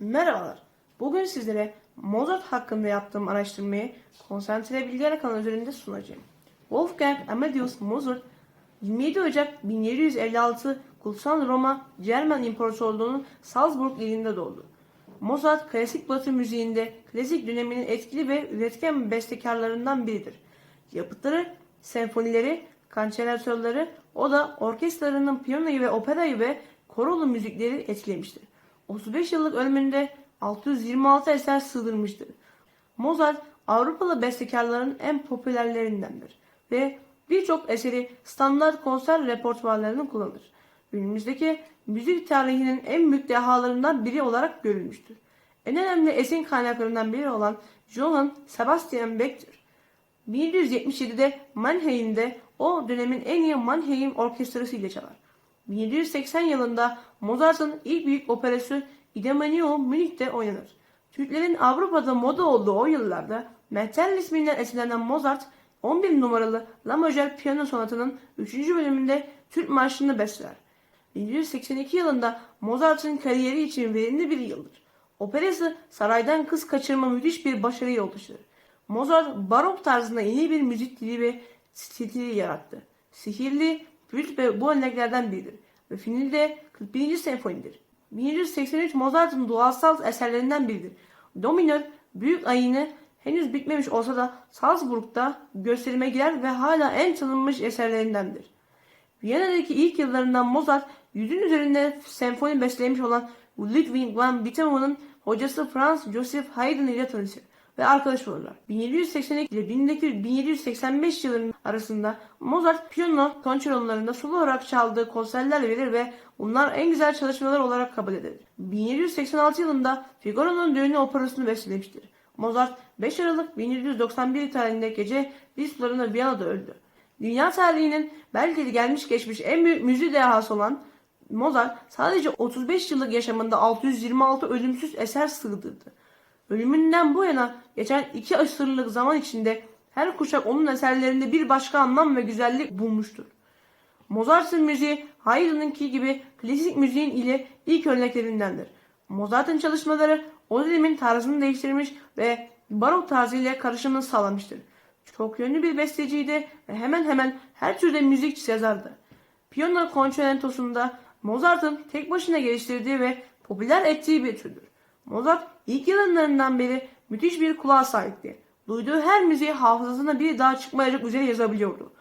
Merhabalar. Bugün sizlere Mozart hakkında yaptığım araştırmayı konsantre bilgiler kanalı üzerinde sunacağım. Wolfgang Amadeus Mozart 27 Ocak 1756 Kutsal Roma Cermen İmparatorluğu'nun Salzburg ilinde doğdu. Mozart klasik batı müziğinde klasik döneminin etkili ve üretken bestekarlarından biridir. Yapıtları, senfonileri, kançelatörleri, o da orkestralarının piyanoyu ve operayı ve korolu müzikleri etkilemiştir. 35 yıllık ömründe 626 eser sığdırmıştır. Mozart Avrupalı bestekarların en popülerlerindendir ve birçok eseri standart konser repertuarlarını kullanır. Günümüzdeki müzik tarihinin en büyük dehalarından biri olarak görülmüştür. En önemli esin kaynaklarından biri olan Johann Sebastian Bach'tir. 1777'de Mannheim'de o dönemin en iyi Mannheim orkestrası ile çalar. 1780 yılında Mozart'ın ilk büyük operası Idomeneo Münih'te oynanır. Türklerin Avrupa'da moda olduğu o yıllarda Metal isminden esinlenen Mozart 11 numaralı La Major piyano sonatının 3. bölümünde Türk marşını besler. 1782 yılında Mozart'ın kariyeri için verimli bir yıldır. Operası saraydan kız kaçırma müthiş bir başarıya yol. Mozart barok tarzında yeni bir müzik dili ve stili yarattı. Sihirli, Brüt bu örneklerden biridir. Ve finali de 41. senfonidir. 1783 Mozart'ın doğasal eserlerinden biridir. Dominör, büyük ayini henüz bitmemiş olsa da Salzburg'da gösterime girer ve hala en tanınmış eserlerindendir. Viyana'daki ilk yıllarından Mozart, yüzün üzerinde senfoni beslemiş olan Ludwig van Beethoven'ın hocası Franz Joseph Haydn ile tanışır ve arkadaş olurlar. 1782 ile 1785 yılının arasında Mozart piyano konçerolarında solo olarak çaldığı konserler verir ve bunlar en güzel çalışmalar olarak kabul edilir. 1786 yılında Figaro'nun Düğünü operasını bestelemiştir. Mozart 5 Aralık 1791 tarihinde gece bir sularında Viyana'da öldü. Dünya tarihinin belki de gelmiş geçmiş en büyük müziği dehası olan Mozart sadece 35 yıllık yaşamında 626 ölümsüz eser sığdırdı. Ölümünden bu yana geçen iki asırlık zaman içinde her kuşak onun eserlerinde bir başka anlam ve güzellik bulmuştur. Mozart'ın müziği Haydn'ınki gibi klasik müziğin ile ilk örneklerindendir. Mozart'ın çalışmaları o dönemin tarzını değiştirmiş ve barok tarzıyla karışımını sağlamıştır. Çok yönlü bir besteciydi ve hemen hemen her türde müzik yazardı. Piyano konçertosunda Mozart'ın tek başına geliştirdiği ve popüler ettiği bir türdür. Mozart ilk yıllarından beri müthiş bir kulağa sahipti. Duyduğu her müziği hafızasına bir daha çıkmayacak üzere yazabiliyordu.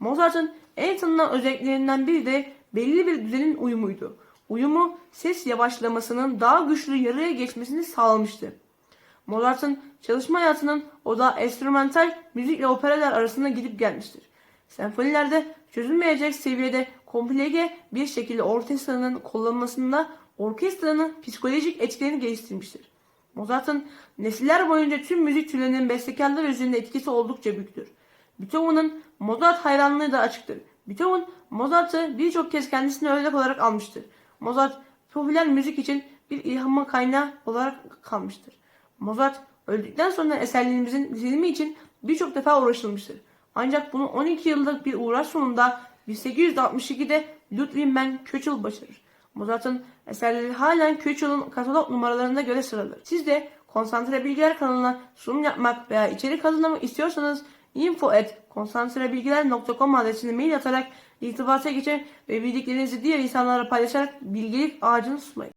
Mozart'ın en tanınan özelliklerinden biri de belli bir düzenin uyumuydu. Uyumu ses yavaşlamasının daha güçlü yarıya geçmesini sağlamıştı. Mozart'ın çalışma hayatının o da enstrümantal müzikle operalar arasında gidip gelmiştir. Senfonilerde çözülmeyecek seviyede komplike bir şekilde orkestranın kullanılmasında orkestranın psikolojik etkilerini geliştirmiştir. Mozart'ın nesiller boyunca tüm müzik türlerinin bestekarlar üzerinde etkisi oldukça büyüktür. Beethoven'ın Mozart hayranlığı da açıktır. Beethoven, Mozart'ı birçok kez kendisine örnek olarak almıştır. Mozart, popüler müzik için bir ilham kaynağı olarak kalmıştır. Mozart, öldükten sonra eserlerimizin dizilimi için birçok defa uğraşılmıştır. Ancak bunu 12 yıllık bir uğraş sonunda 1862'de Ludwig van Köchel başarır. Mozart'ın eserleri halen Köchel'ın katalog numaralarına göre sıralıdır. Siz de Konsantre Bilgiler kanalına sunum yapmak veya içerik hazırlamak istiyorsanız info@konsantrebilgiler.com adresine mail atarak irtibata geçer ve bildiklerinizi diğer insanlara paylaşarak bilgilik ağacını sunmayın.